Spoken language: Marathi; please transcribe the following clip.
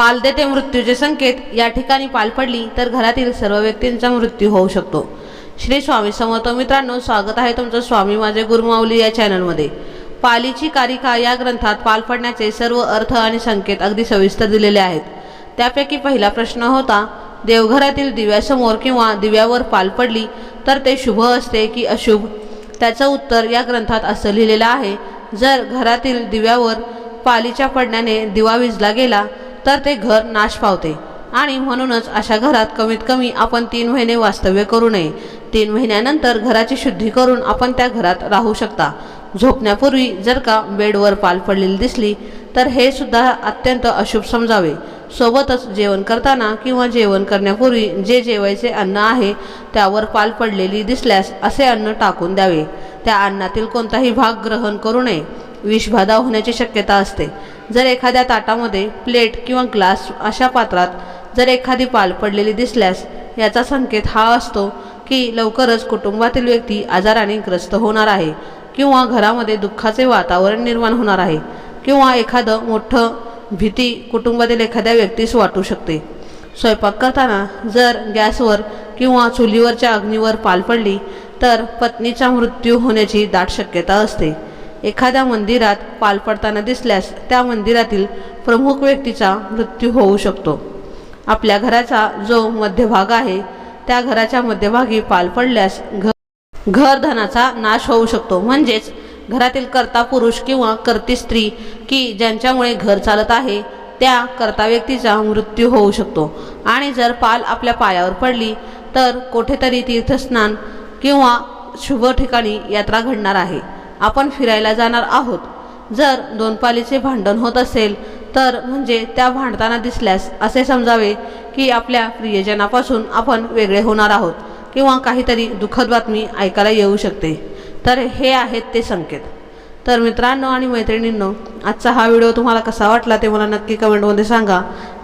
पाल देते मृत्यूचे संकेत या ठिकाणी पाल पडली तर घरातील सर्व व्यक्तींचा मृत्यू होऊ शकतो. श्री स्वामी समर्थ मित्रांनो स्वागत आहे तुमचं स्वामी माझे गुरुमाऊली या चॅनलमध्ये. पालीची कारिका या ग्रंथात पाल पडण्याचे सर्व अर्थ आणि संकेत अगदी सविस्तर दिलेले आहेत. त्यापैकी पहिला प्रश्न होता देवघरातील दिव्यासमोर किंवा दिव्यावर पाल पडली तर ते शुभ असते की अशुभ? त्याचं उत्तर या ग्रंथात असं लिहिलेलं आहे जर घरातील दिव्यावर पालीच्या पडण्याने दिवा विजला गेला तर ते घर नाश पावते. आणि म्हणूनच अशा घरात कमीत कमी आपण तीन महिने वास्तव्य करू नये. तीन महिन्यानंतर घराची शुद्धी करून आपण त्या घरात राहू शकता. झोपण्यापूर्वी जर का बेडवर पाल पडलेली दिसली तर हे सुद्धा अत्यंत अशुभ समजावे. सोबतच जेवण करताना किंवा जेवण करण्यापूर्वी जे जेवायचे अन्न आहे त्यावर पाल पडलेली दिसल्यास असे अन्न टाकून द्यावे. त्या अन्नातील कोणताही भाग ग्रहण करू नये. विषबाधा होण्याची शक्यता असते. जर एखाद्या ताटामध्ये प्लेट किंवा ग्लास अशा पात्रात जर एखादी पाल पडलेली दिसल्यास याचा संकेत हा असतो की लवकरच कुटुंबातील व्यक्ती आजाराने ग्रस्त होणार आहे किंवा घरामध्ये दुःखाचे वातावरण निर्माण होणार आहे किंवा एखादं मोठं भीती कुटुंबातील एखाद्या व्यक्तीस वाटू शकते. स्वयंपाक करताना जर गॅसवर किंवा चुलीवरच्या अग्नीवर पाल पडली तर पत्नीचा मृत्यू होण्याची दाट शक्यता असते. एखाद्या मंदिरात पाल पडताना दिसल्यास त्या मंदिरातील प्रमुख व्यक्तीचा मृत्यू होऊ शकतो. आपल्या घराचा जो मध्यभाग आहे त्या घराच्या मध्यभागी पाल पडल्यास घ घर धनाचा नाश होऊ शकतो. म्हणजेच घरातील कर्ता पुरुष किंवा कर्ती स्त्री की ज्यांच्यामुळे घर चालत आहे त्या कर्ता व्यक्तीचा मृत्यू होऊ शकतो. आणि जर पाल आपल्या पायावर पडली तर कुठेतरी तीर्थस्नान किंवा शुभ ठिकाणी यात्रा घडणार आहे. आपण फिरायला जाणार आहोत. जर दोन पालीचे भांडण होत असेल तर म्हणजे त्या भांडताना दिसल्यास असे समजावे की आपल्या प्रियजनापासून आपण वेगळे होणार आहोत किंवा काहीतरी दुःखद बातमी ऐकायला येऊ शकते. तर हे आहेत ते संकेत. तर मित्रांनो आणि मैत्रिणींनो आजचा हा व्हिडिओ तुम्हाला कसा वाटला ते मला नक्की कमेंटमध्ये सांगा.